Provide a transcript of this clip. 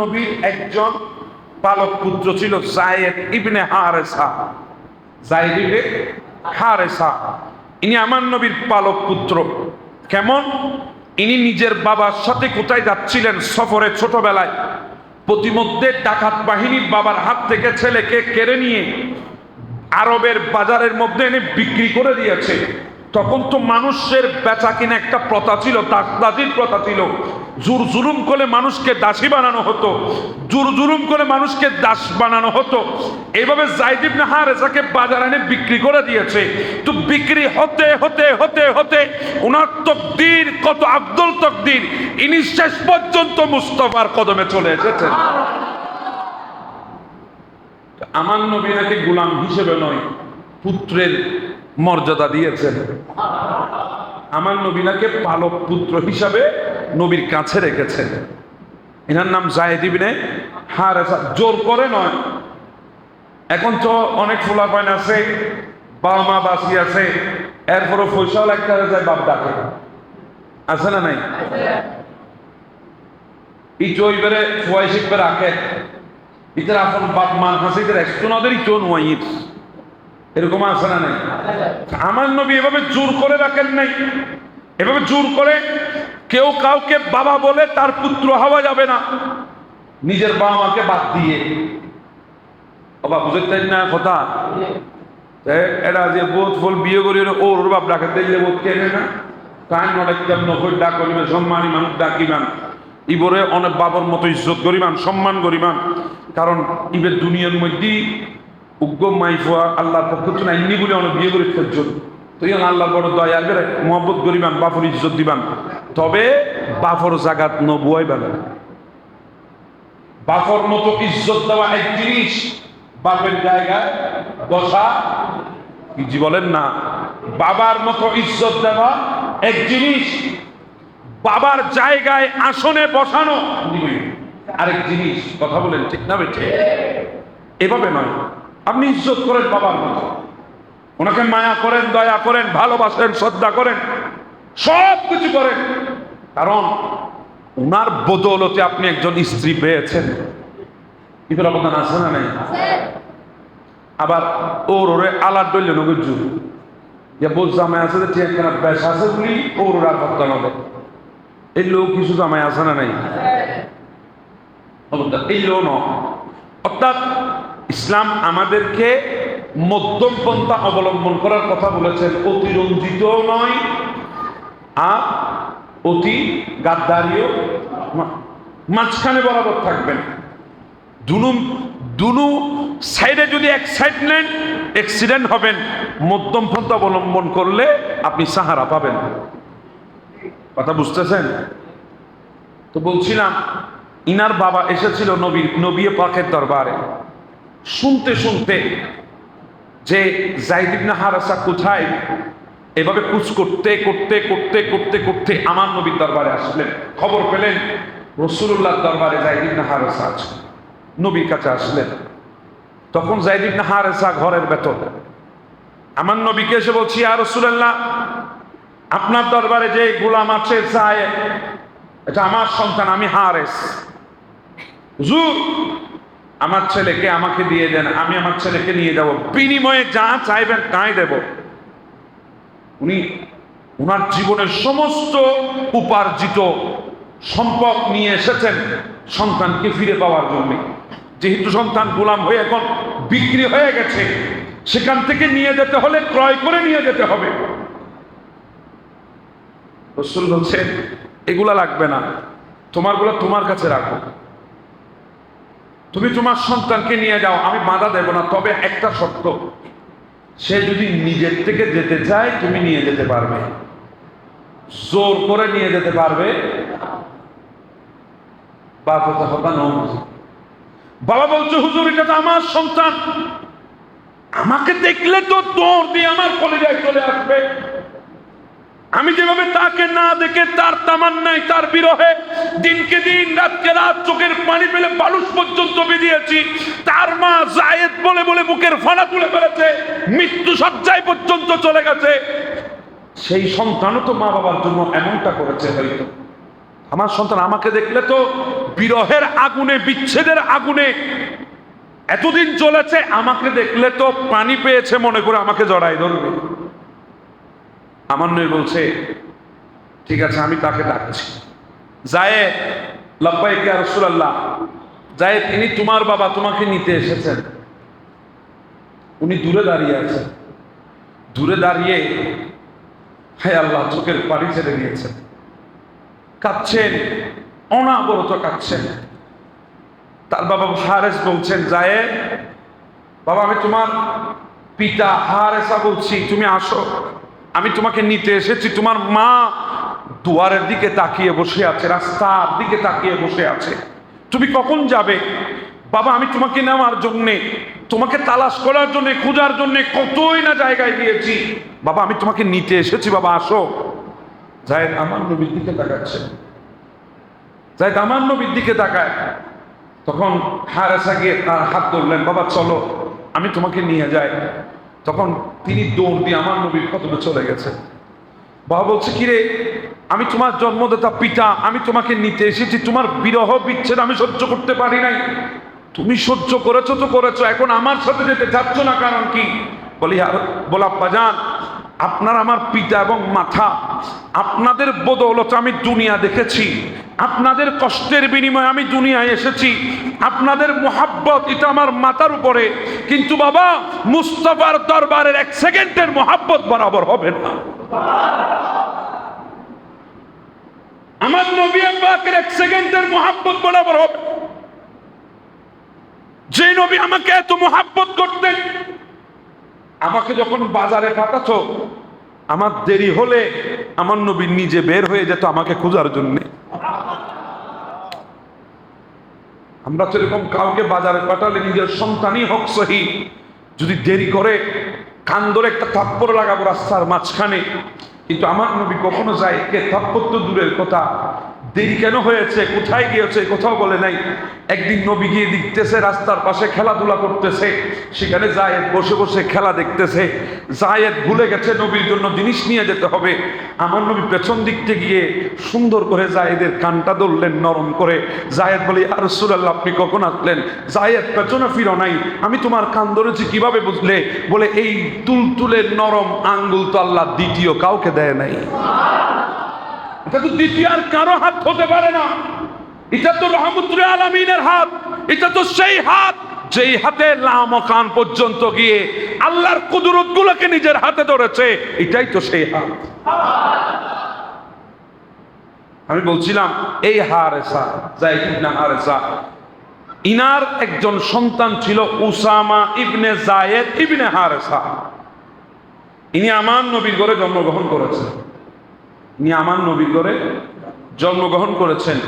নবীর একজন পালক পুত্র ছিল জায়েদ ইবনে হারেসা। জায়েদ ইবনে হারেসা। ইনি আমার নবীর পালক পুত্র। কেমন? ইনি নিজের বাবার সাথে কোথায় যাচ্ছিলেন সফরে ছোটবেলায়? প্রতিমধ্যে ডাকাত বাহিনী বাবার হাত থেকে ছেলেকে কেড়ে নিয়ে আরবের বাজারের মধ্যে এনে বিক্রি করে দিয়েছে। তখন তো মানুষের বেচা কিনা একটা প্রথা ছিল, দাসদাসির প্রথা ছিল। জুর জুলুম করে মানুষকে দাসী বানানো হতো। জুর জুলুম করে মানুষকে দাস বানানো হতো। এইভাবে জাইদিব না হারেসাকে বাজার এনে বিক্রি করে দিয়েছে। তো বিক্রি হতে হতে হতে হতে ওনার তকদির কত আব্দুল তকদির, ইনি শেষ পর্যন্ত মুস্তফার কদমে চলে এসেছেন। আমার নবী নাকি গুলাম হিসেবে নয়, পুত্রের মর্যাদা দিয়েছেন। আমার নবী নাকি পালক পুত্র হিসাবে নবীর কাছে রেখেছেন এনার নাম জায়েদ ইবনে হারেসা। জোর করে নয়। এখন তো অনেক ফোলা পয়েন্ট আছে, বাবা মা বাসি আছে। এরপরও পয়সাও লাগতে যায় বাপ ডাকে। আছে না নাই? এই চইবারে ফুয়াই শিখবে রাখে। ইতার আপন বাপ মান হাসিদের একটু নদের ইটো নোয়াইত এরকম আছে না নাই? আমার নবী এভাবে জোর করে রাখেন নাই। এভাবে জোর করে কেউ কাউকে বাবা বলে তার পুত্র হওয়া যাবে না। নিজের বাবা মাকে বাদ দিয়ে। বাবা বুঝতে না কথা? এটা যে বোধ ফল বিয়ে করি ওর বাপ ডাকে দিলে বোধ কেনে না? কান কিতাব নকল ডাক করিবেন, সম্মানী মানুষ ডাকিবান। ইবরে অনেক বাবার মতো ইজ্জত করিবান, সম্মান করিবান। কারণ ইবের দুনিয়ার মধ্যেই উগ্র মাইফুয়া আল্লাহর পক্ষ তো নাইনি বলে অনেক বিয়ে করি ফেরজন তো ইয়ন আল্লাহর বড় দয়া করে মহব্বত করিবান বাফর ইজ্জত দিবান। তবে বাফর জাগাত নবুয়াইবান বাফর মতো ইজ্জত দেওয়া এক জিনিস বাপের জায়গায় বসা কি বলেন না? বাবার মতো ইজ্জত দেওয়া এক জিনিস বাবার জায়গায় আসনে বসানো আরেক জিনিস, কথা বলেন ঠিক না বেঠে? এভাবে নয়। আপনি ইজ্জত করেন বাবার মতো। ওনাকে মায়া করেন, দয়া করেন, ভালোবাসেন, শ্রদ্ধা করেন। সব কিছু করেন কারণ উনার বদৌলতে আপনি একজন স্ত্রী পেয়েছেন। ইফের অবদান আছে না নাই? আবার ওর ওরে আলাদ ডলে নগর যে বোঝ জামাই আছে যে ঠিক কেনা বেশ আছে বলি ওর ওরা করতে হবে। এই লোক কিছু জামাই আছে না নাই? এই লোক ন অর্থাৎ ইসলাম আমাদেরকে মধ্যম পন্থা অবলম্বন করার কথা বলেছেন। অতিরঞ্জিত নয় আর অতি, গাদ্দারিও মাঝখানে বরাবর থাকবেন। দুনু দুনু সাইডে যদি এক্সাইটমেন্ট অ্যাক্সিডেন্ট হবেন। মধ্যম পন্থা অবলম্বন করলে আপনি সাহারা পাবেন। কথা বুঝতেছেন? তো বলছিলাম, ইনার বাবা এসেছিল নবীর, নবী পাকের দরবারে। শুনতে শুনতে যে জাইদিবনা হারাসা কোথায়? এভাবে কুচ করতে করতে করতে করতে করতে আমার নবীর দরবারে আসলেন। খবর পেলেন রসুল্লাহ দরবারে জাইদিবনা হারাসা আছে। নবীর কাছে আসলেন। তখন জাইদিবনা হারাসা ঘরের বেতন আমার নবীকে এসে বলছি আর রসুল্লাহ আপনার দরবারে যে গোলাম আছে যায় এটা আমার সন্তান, আমি হারেস। হুজুর, আমার ছেলেকে আমাকে দিয়ে দেন, আমি আমার ছেলেকে নিয়ে যাব। বিনিময়ে যা চাইবেন তাই দেব। উনি ওনার জীবনের সমস্ত উপার্জিত সম্পদ নিয়ে এসেছেন সন্তানকে ফিরে পাওয়ার জন্য। যেহেতু সন্তান গোলাম হয়ে এখন বিক্রি হয়ে গেছে, সেখান থেকে নিয়ে যেতে হলে ক্রয় করে নিয়ে যেতে হবে। বলছেন, এগুলা লাগবে না, তোমারগুলো তোমার কাছে রাখো। তুমি তোমার সন্তানকে নিয়ে যাও, আমি বাধা দেব না, তবে একটা শর্ত সে যদি নিজের থেকে যেতে চায়, তুমি নিয়ে যেতে পারবে। জোর করে নিয়ে যেতে পারবে। বাবা বলছে, হুজুর, এটা তো আমার সন্তান। আমাকে দেখলে তো দৌড় দিয়ে আমার কলেজায় চলে আসবে। আমি যেভাবে তাকে না দেখে তার তামান্নায়, তার বিরহে দিনকে দিন, রাতকে রাত চোখের পানি পেলে বালুস পর্যন্ত বেরিয়েছি তার মা জায়েদ বলে বলে বুকের ফানা তুলে ফেলেছে, মৃত্যু সজ্জায় পর্যন্ত চলে গেছে। সেই সন্তানও তো মা বাবার জন্য এমনটা করেছে হয়তো। আমার সন্তান আমাকে দেখলে তো বিরহের আগুনে, বিচ্ছেদের আগুনে এতদিন চলেছে আমাকে দেখলে তো পানি পেয়েছে, মনে করে আমাকে জড়াই ধরবে। আমার নয় বলছে, ঠিক আছে, আমি তাকে ডাকছি। যায় লব্বাইকে রসুল্লাহ যায় তিনি তোমার বাবা, তোমাকে নিতে এসেছেন। উনি দূরে দাঁড়িয়ে আছেন। দূরে দাঁড়িয়ে, হায় আল্লাহ, চোখের পানি ছেড়ে দিয়েছেন। কাঁদছেন, অনাবরত কাঁদছেন। তার বাবা হারেস বলছেন যায় বাবা, আমি তোমার পিতা হারেসা বলছি, তুমি আসো। আমি তোমাকে নিতে এসেছি, তোমার মা দুয়ারের দিকে তাকিয়ে বসে আছে, রাস্তার দিকে তাকিয়ে বসে আছে। তুমি কখন যাবে? বাবা, আমি তোমাকে নেওয়ার জন্যে, তোমাকে তালাশ করার জন্য, খোঁজার জন্য কতই না জায়গায় দিয়েছি বাবা, আমি তোমাকে নিতে এসেছি, বাবা, আসো। জায়দ আমার নবীর দিকে তাকাচ্ছে। জায়দ আমার নবীর দিকে তাকায়। তখন হারেসা গিয়ে তার হাত ধরলেন, বাবা, চলো, আমি তোমাকে নিয়ে যাই। তখন তিনি দৌড় দিয়ে আমার নবীর কতটা চলে গেছে। বাবা বলছে, কিরে, আমি তোমার জন্মদাতা পিতা, আমি তোমাকে নিতে এসেছি, তোমার বিরহ বিচ্ছেদ আমি সহ্য করতে পারি নাই। তুমি সহ্য করেছ তো করেছ, এখন আমার সাথে যেতে চাচ্ছ না, কারণ কি? বলি, আর বলা আপনার আমার পিতা এবং মাথা, আপনাদের বদৌলত আমি দুনিয়া দেখেছি, আপনাদের কষ্টের বিনিময়ে আমি দুনিয়ায় এসেছি, আপনাদের মোহাব্বত এটা আমার মাথার উপরে কিন্তু বাবা, মুস্তফার দরবারের এক সেকেন্ডের মোহাব্বত বরাবর হবে না। আমার নবী পাকের এক সেকেন্ডের মোহাব্বত বরাবর হবে। যে নবী আমাকে এত মোহাব্বত করতেন, আমাকে যখন বাজারে পাঠাতো, আমার দেরি হলে আমার নবী নিজে বের হয়ে যেত আমাকে খোঁজার জন্য। আমরা সেরকম কাউকে বাজারে পাঠালে নিজের সন্তানই হোক সহি। যদি দেরি করে, কান ধরে একটা থাপ্পড় লাগাবো রাস্তার মাঝখানে। কিন্তু আমার নবী কখনো যায় কে থাপ্পড় তো দূরের কথা। দেরি কেন হয়েছে? কোথায় গিয়েছে? কোথাও বলে নাই। একদিন নবী গিয়ে দেখতেছে, রাস্তার পাশে খেলাধুলা করতেছে। সেখানে জায়েদ বসে বসে খেলা দেখতেছে। জায়েদ ভুলে গেছে নবীর জন্য জিনিস নিয়ে যেতে হবে। আমার নবী পেছন দিকতে গিয়ে সুন্দর করে জায়েদের কানটা ধরলেন, নরম করে। জায়েদ বলি আর সুলাল্লাহ আপনি কখন আসলেন? জায়েদ পেছনে ফিরো নাই। আমি তোমার কান ধরেছি, কীভাবে বুঝলে? বলে, এই তুলতুলের নরম আঙ্গুল তো আল্লাহ দ্বিতীয় কাউকে দেয় নাই। এটা তো দ্বিতীয় আর কারও হাত হতে পারে না। এটা তো রহমতুল আলমিনের হাত। এটা তো সেই হাত যেই হাতে লামকান পর্যন্ত গিয়ে আল্লাহর কুদরত গুলোকে নিজের হাতে ধরেছে। এটাই তো সেই হাত। আমি বলছিলাম, এই হারেসা জাইদ ইবনে হারেসা, ইনার একজন সন্তান ছিল উসামা ইবনে জায়েদ ইবনে হারেসা। ইনি আমার নবীর ঘরে জন্মগ্রহণ করেছেন। ইনি আমার নবী করে জন্মগ্রহণ করেছেন।